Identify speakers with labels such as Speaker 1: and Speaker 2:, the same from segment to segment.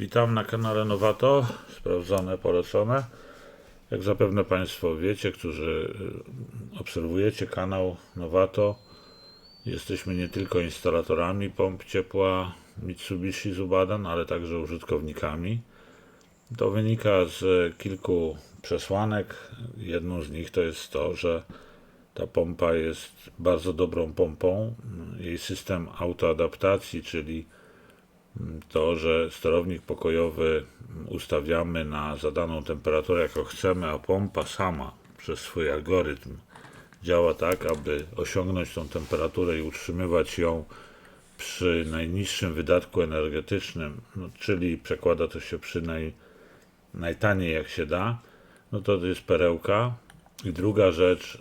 Speaker 1: Witam na kanale Nowato, sprawdzone, polecone. Jak zapewne Państwo wiecie, którzy y, obserwujecie kanał Nowato, jesteśmy nie tylko instalatorami pomp ciepła Mitsubishi Zubadan, ale także użytkownikami. To wynika z kilku przesłanek. Jedną z nich to jest to, że ta pompa jest bardzo dobrą pompą. Jej system autoadaptacji, czyli to, że sterownik pokojowy ustawiamy na zadaną temperaturę, jaką chcemy, a pompa sama przez swój algorytm działa tak, aby osiągnąć tą temperaturę i utrzymywać ją przy najniższym wydatku energetycznym, no, czyli przekłada to się przy naj, najtaniej jak się da, no to jest perełka. I druga rzecz,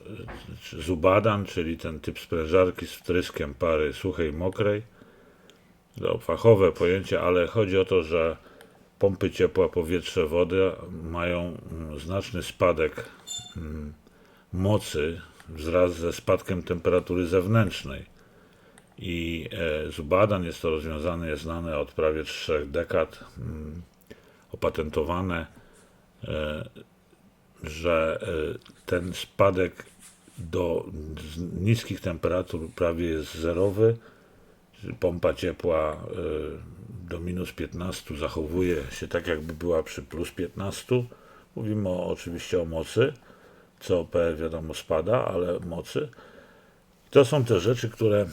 Speaker 1: zubadan, czyli ten typ sprężarki z wtryskiem pary suchej mokrej, to fachowe pojęcie, ale chodzi o to, że pompy ciepła, powietrze, wody mają mm, znaczny spadek mm, mocy wraz ze spadkiem temperatury zewnętrznej. I e, Zubadan jest to rozwiązane, jest znane od prawie trzech dekad, mm, opatentowane, e, że e, ten spadek do niskich temperatur prawie jest zerowy pompa ciepła y, do minus 15 zachowuje się tak, jakby była przy plus 15. Mówimy o, oczywiście o mocy. COP wiadomo spada, ale mocy. To są te rzeczy, które,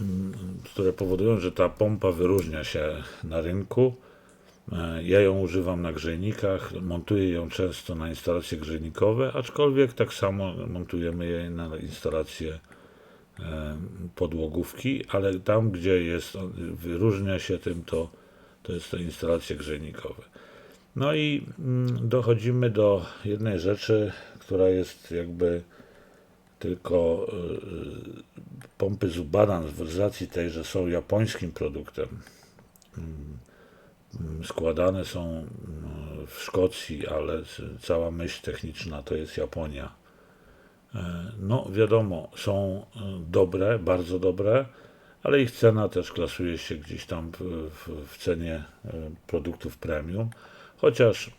Speaker 1: mm, które powodują, że ta pompa wyróżnia się na rynku. E, ja ją używam na grzejnikach, montuję ją często na instalacje grzejnikowe, aczkolwiek tak samo montujemy je na instalacje podłogówki, ale tam, gdzie jest, wyróżnia się tym, to, to jest to instalacje grzejnikowe. No i mm, dochodzimy do jednej rzeczy, która jest jakby tylko e, pompy Zubadan z racji tej, że są japońskim produktem. Mm, składane są mm, w Szkocji, ale cała myśl techniczna to jest Japonia no wiadomo, są e, dobre, bardzo dobre, ale ich cena też klasuje się gdzieś tam w, w, w cenie e, produktów premium. Chociaż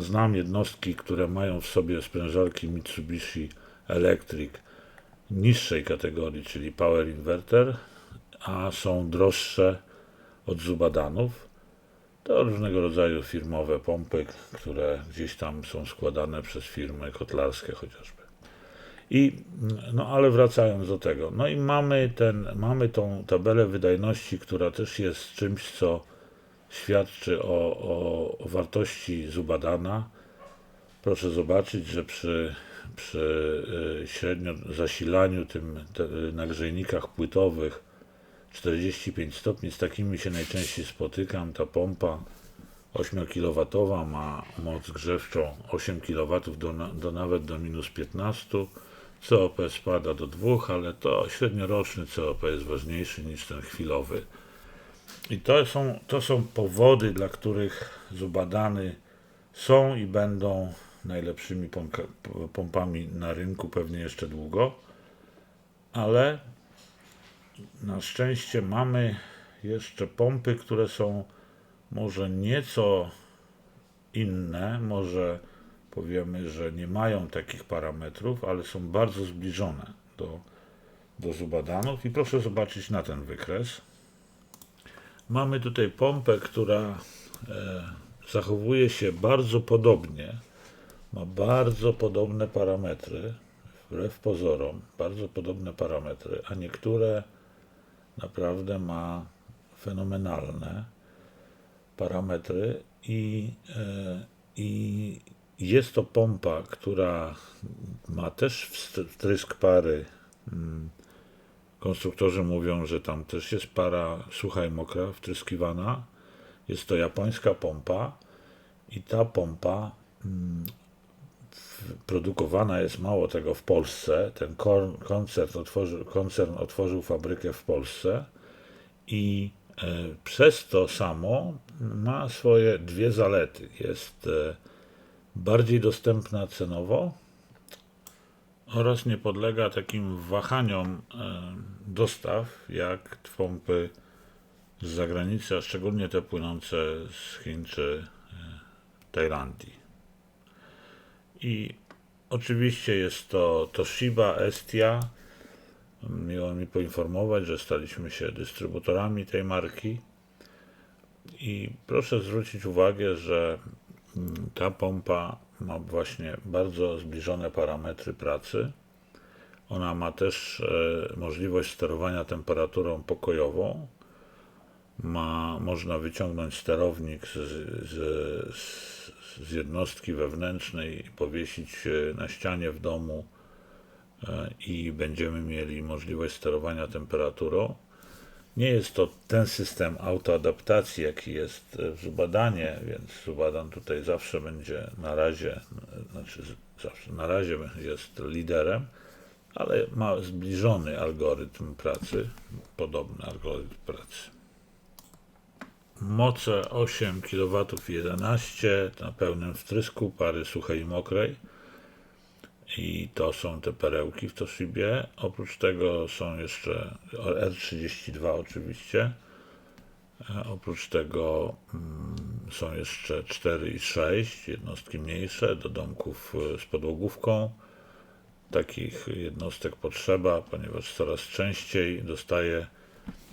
Speaker 1: znam jednostki, które mają w sobie sprężarki Mitsubishi Electric niższej kategorii, czyli Power Inverter, a są droższe od Zubadanów. To różnego rodzaju firmowe pompy, które gdzieś tam są składane przez firmy kotlarskie chociażby. I, no ale wracając do tego, no i mamy, ten, mamy tą tabelę wydajności, która też jest czymś, co świadczy o, o, o wartości Zubadana. Proszę zobaczyć, że przy, przy y, średnio zasilaniu tym te, na grzejnikach płytowych 45 stopni, z takimi się najczęściej spotykam. Ta pompa 8 kW ma moc grzewczą 8 kW do, do nawet do minus 15 COP spada do 2, ale to średnioroczny COP jest ważniejszy niż ten chwilowy. I to są, to są powody, dla których Zubadany są i będą najlepszymi pompami na rynku pewnie jeszcze długo, ale na szczęście mamy jeszcze pompy, które są może nieco inne, może powiemy, że nie mają takich parametrów, ale są bardzo zbliżone do, do zubadanów. I proszę zobaczyć na ten wykres. Mamy tutaj pompę, która e, zachowuje się bardzo podobnie, ma bardzo podobne parametry, wbrew pozorom, bardzo podobne parametry, a niektóre naprawdę ma fenomenalne parametry i, e, i jest to pompa, która ma też wtrysk pary. Mm, konstruktorzy mówią, że tam też jest para sucha i mokra wtryskiwana. Jest to japońska pompa i ta pompa mm, produkowana jest mało tego w Polsce. Ten koncern otworzył, koncern otworzył fabrykę w Polsce i e, przez to samo ma swoje dwie zalety. Jest e, bardziej dostępna cenowo oraz nie podlega takim wahaniom e, dostaw jak pompy z zagranicy, a szczególnie te płynące z Chin czy e, Tajlandii. I oczywiście jest to Toshiba Estia. Miło mi poinformować, że staliśmy się dystrybutorami tej marki. I proszę zwrócić uwagę, że ta pompa ma właśnie bardzo zbliżone parametry pracy. Ona ma też e, możliwość sterowania temperaturą pokojową. Ma, można wyciągnąć sterownik z, z, z, jednostki wewnętrznej powiesić e, na ścianie w domu e, i będziemy mieli możliwość sterowania temperaturą. Nie jest to ten system autoadaptacji, jaki jest w Zubadanie, więc Zubadan tutaj zawsze będzie na razie, znaczy zawsze na razie jest liderem, ale ma zbliżony algorytm pracy, podobny algorytm pracy. Moce 8 kW 11 na pełnym wtrysku pary suchej i mokrej. I to są te perełki w Toshibie. Oprócz tego są jeszcze R32 oczywiście. E, Oprócz tego mm, są jeszcze 4 i 6 jednostki mniejsze do domków e, z podłogówką. Takich jednostek potrzeba, ponieważ coraz częściej dostaję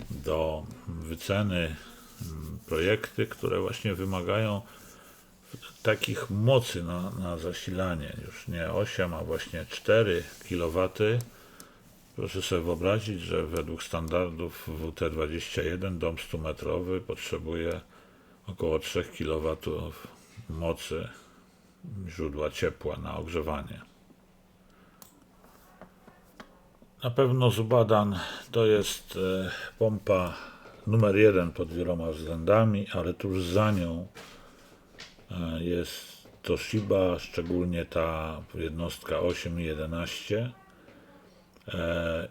Speaker 1: do wyceny mm, projekty, które właśnie wymagają takich mocy na, na zasilanie, już nie 8, a właśnie 4 kW. Proszę sobie wyobrazić, że według standardów WT21 dom 100-metrowy potrzebuje około 3 kW mocy źródła ciepła na ogrzewanie. Na pewno Zubadan to jest e, pompa numer jeden pod wieloma względami, ale tuż za nią jest Toshiba, szczególnie ta jednostka 8 i 11. E,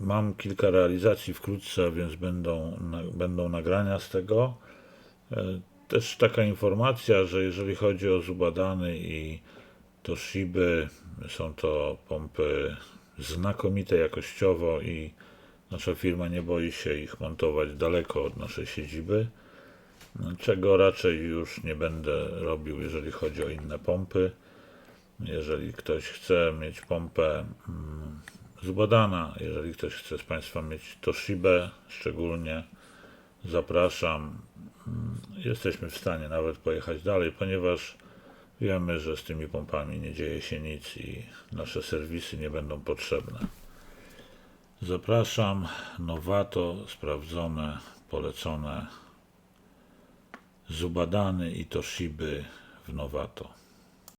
Speaker 1: Mam kilka realizacji wkrótce, więc będą, będą nagrania z tego. E, Też taka informacja, że jeżeli chodzi o Zubadany i Toshiby, są to pompy znakomite jakościowo i nasza firma nie boi się ich montować daleko od naszej siedziby, czego raczej już nie będę robił, jeżeli chodzi o inne pompy. Jeżeli ktoś chce mieć pompę mm, Zubadana, jeżeli ktoś chce z Państwa mieć Toshibę szczególnie, zapraszam. Mm, Jesteśmy w stanie nawet pojechać dalej, ponieważ wiemy, że z tymi pompami nie dzieje się nic i nasze serwisy nie będą potrzebne. Zapraszam. Nowato, sprawdzone, polecone. Zubadany i Toshiby w Nowato.